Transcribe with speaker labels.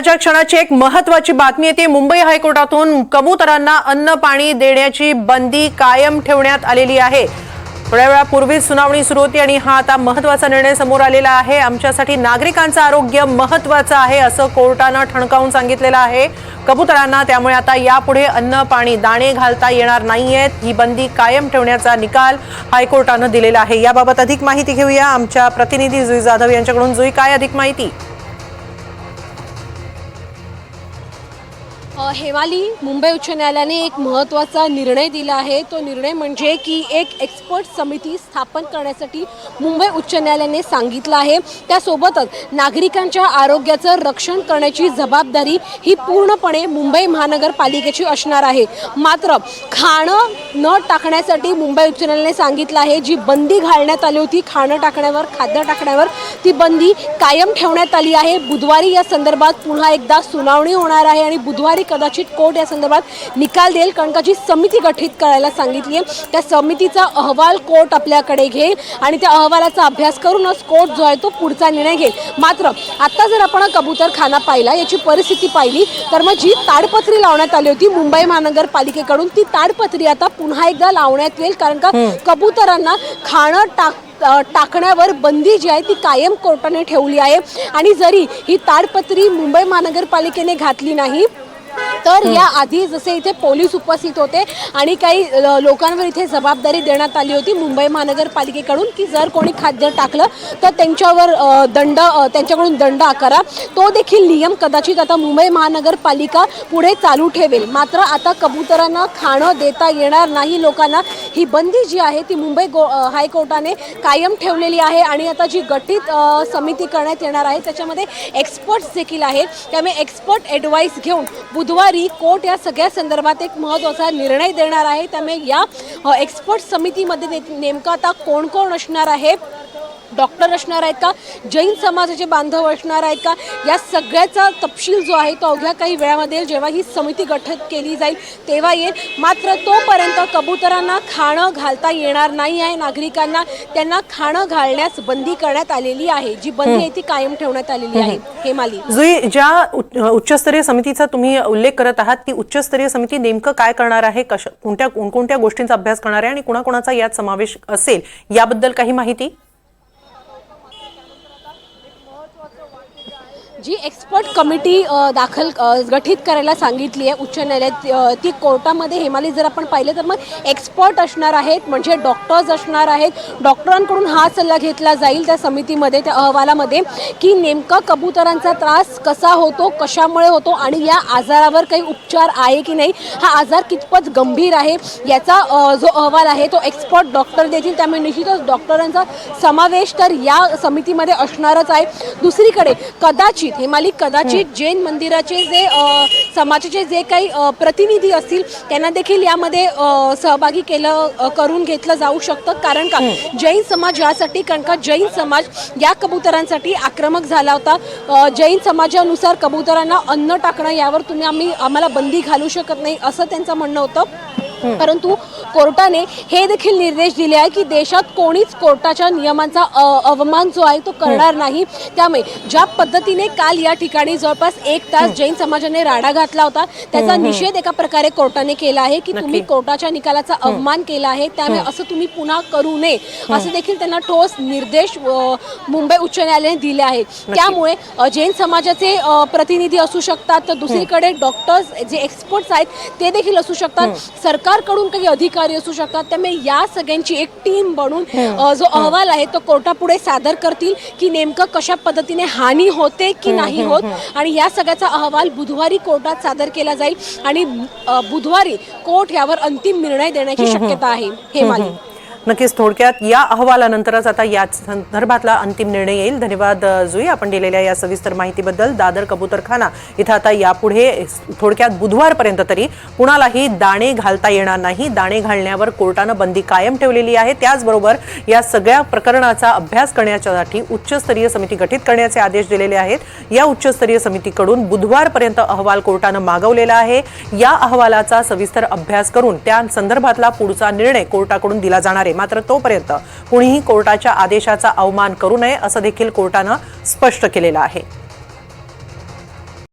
Speaker 1: आताच्या क्षणाची एक महत्वाची बातमी येते मुंबई हायकोर्टातून कबुतरांना अन्न पाणी देण्याची बंदी कायम ठेवण्यात आलेली आहे. थोड्या वेळापूर्वीच सुनावणी सुरू होती आणि हा आता महत्त्वाचा निर्णय समोर आलेला आहे. आमच्यासाठी नागरिकांचं आरोग्य महत्वाचं आहे असं कोर्टानं ठणकावून सांगितलेलं आहे. कबुतरांना त्यामुळे आता यापुढे अन्न पाणी दाणे घालता येणार नाहीयेत. ही बंदी कायम ठेवण्याचा निकाल हायकोर्टानं दिलेला आहे. याबाबत अधिक माहिती घेऊया. आमच्या प्रतिनिधी जुई जाधव यांच्याकडून. जुई काय अधिक माहिती?
Speaker 2: हेवाली मुंबई उच्च न्यायालयाने एक महत्त्वाचा निर्णय दिला आहे. तो निर्णय म्हणजे की एक एक्सपर्ट समिती स्थापन करण्यासाठी मुंबई उच्च न्यायालयाने सांगितलं आहे. त्यासोबतच नागरिकांच्या आरोग्याचं रक्षण करण्याची जबाबदारी ही पूर्णपणे मुंबई महानगरपालिकेची असणार आहे. मात्र खाणं न टाकण्यासाठी मुंबई उच्च न्यायालयाने सांगितलं आहे. जी बंदी घालण्यात आली होती खाणं टाकण्यावर खाद्य टाकण्यावर ती बंदी कायम ठेवण्यात आली आहे. बुधवारी या संदर्भात पुन्हा एकदा सुनावणी होणार आहे आणि बुधवारी कदाचित कोर्ट या संदर्भात निकाल देईल कारण का जी समिती गठीत करायला सांगितली आहे त्या समितीचा अहवाल कोर्ट आपल्याकडे घेईल आणि त्या अहवालाचा अभ्यास करूनच कोर्ट जो आहे तो पुढचा निर्णय घेईल. मात्र आता जर आपण कबूतरखाना पाहिला याची परिस्थिती पाहिली तर मग जी ताडपत्री लावण्यात आली होती मुंबई महानगरपालिकेकडून ती ताडपत्री आता पुन्हा एकदा लावण्यात येईल कारण का कबुतरांना खाणं टाक टाकण्यावर बंदी जी आहे ती कायम कोर्टाने ठेवली आहे. आणि जरी ही ताडपत्री मुंबई महानगरपालिकेने घातली नाही तर या आधी जसे इथे पोलीस उपस्थित होते आणि काही लोकांवर इथे जबाबदारी देण्यात आली होती मुंबई महानगरपालिकेकडून की जर कोणी खाद्य टाकलं तर त्यांच्यावर दंड त्यांच्याकडून दंड आकारा. तो देखील नियम कदाचित आता मुंबई महानगरपालिका पुढे चालू ठेवेल. मात्र आता कबुतरांना खाणं देता येणार नाही लोकांना. ही बंदी जी आहे ती मुंबई गो हायकोर्टाने कायम ठेवलेली आहे आणि आता जी गठीत समिती करण्यात येणार आहे त्याच्यामध्ये एक्सपर्ट्स देखील आहेत. त्यामुळे एक्सपर्ट ॲडवाईस घेऊन बुधवारी कोर्ट या सगळ्या संदर्भात एक महत्त्वाचा निर्णय देणार आहे. त्यामुळे या एक्सपर्ट समितीमध्ये ने- नेमकं आता कोण कोण असणार आहे? डॉक्टर असणार आहेत का? जैन समाजाचे बांधव असणार आहेत का? या सगळ्याचा तपशील जो आहे तो अवघ्या काही वेळामध्ये जेव्हा ही समिती गठीत केली जाईल तेव्हा येईल. मात्र तोपर्यंत कबुतरांना खाणं घालता येणार नाही आहे. नागरिकांना त्यांना खाणं घालण्यास बंदी करण्यात आलेली आहे. जी बंदी आहे ती कायम ठेवण्यात आलेली आहे. हेमाली
Speaker 1: जुई ज्या उच्च- उच्चस्तरीय समितीचा तुम्ही उल्लेख करत आहात ती उच्चस्तरीय समिती नेमकं काय करणार आहे? कश कोणत्या कोणकोणत्या गोष्टींचा अभ्यास करणार आहे? आणि कुणाकुणाचा यात समावेश असेल? याबद्दल काही माहिती?
Speaker 2: जी एक्सपर्ट कमिटी दाखल गठीत करायला सांगितली आहे उच्च न्यायालयात ती कोर्टामध्ये हेमाली जर आपण पाहिलं तर मग एक्सपर्ट असणार आहेत म्हणजे डॉक्टर्स असणार आहेत. डॉक्टरांकडून हा सल्ला घेतला जाईल त्या समितीमध्ये त्या अहवालामध्ये की नेमका कबुतरांचा त्रास कसा होतो कशामुळे होतो आणि या आजारावर काही उपचार आहे की नाही हा आजार कितपत गंभीर आहे याचा जो अहवाल आहे तो एक्सपर्ट डॉक्टर देतील. त्यामुळे निश्चितच डॉक्टरांचा समावेश तर या समितीमध्ये असणारच आहे. दुसरीकडे कदाचित हेमाली कदाचित जैन मंदिराचे जे समाजाचे जे काही प्रतिनिधी असतील त्यांना देखील यामध्ये सहभागी केलं करून घेतलं जाऊ शकतं. कारण का? जैन समाज यासाठी कारण का? जैन समाज या कबुतरांसाठी आक्रमक झाला होता. जैन समाजानुसार कबुतरांना अन्न टाकणं यावर तुम्ही आम्ही आम्हाला बंदी घालू शकत नाही असं त्यांचं म्हणणं होतं. परंतु कोर्टाने हे देखील निर्देश दिले आहे की देशात कोणीच कोर्टाच्या नियमांचा अवमान जो आहे तो करणार नाही. त्यामुळे ज्या पद्धतीने काल या ठिकाणी जवळपास एक तास जैन समाजाने राडा घातला होता त्याचा निषेध एका प्रकारे कोर्टाने केला आहे की तुम्ही कोर्टाच्या निकालाचा अवमान केला आहे त्यामुळे असं तुम्ही पुन्हा करू नये असं देखील त्यांना ठोस निर्देश मुंबई उच्च न्यायालयाने दिले आहेत त्यामुळे जैन समाजाचे प्रतिनिधी असू शकतात तर दुसरीकडे डॉक्टर्स जे एक्सपर्ट्स आहेत ते देखील असू शकतात. सरकारकडून काही अधिकारी असू शकतात त्यामुळे या सगळ्यांची एक टीम बनून जो अहवाल आहे तो कोर्टापुढे सादर करतील की नेमकं कशा पद्धतीने हानी होते की नाही होत. आणि या सगळ्याचा अहवाल बुधवारी कोर्टात सादर केला जाईल आणि बुधवारी कोर्ट यावर अंतिम निर्णय देण्याची शक्यता आहे. हेमाली
Speaker 1: नक्कीच थोडक्यात या अहवालानंतरच आता या संदर्भातला अंतिम निर्णय येईल. धन्यवाद जुई. आपण दिलेल्या या सविस्तर माहितीबद्दल दादर कबूतरखाना इथं आता यापुढे थोडक्यात बुधवारपर्यंत तरी कुणालाही दाणे घालता येणार नाही. दाणे घालण्यावर कोर्टानं बंदी कायम ठेवलेली आहे. त्याचबरोबर या सगळ्या प्रकरणाचा अभ्यास करण्यासाठी उच्चस्तरीय समिती गठीत करण्याचे आदेश दिलेले आहेत. या उच्चस्तरीय समितीकडून बुधवारपर्यंत अहवाल कोर्टानं मागवलेला आहे. या अहवालाचा सविस्तर अभ्यास करून त्या संदर्भातला पुढचा निर्णय कोर्टाकडून दिला जाणार आहे. आहे. मात्र तोपर्यंत कुणीही कोर्टाच्या आदेशाचा अवमान करू नये असं देखील कोर्टानं स्पष्ट केलेलं आहे.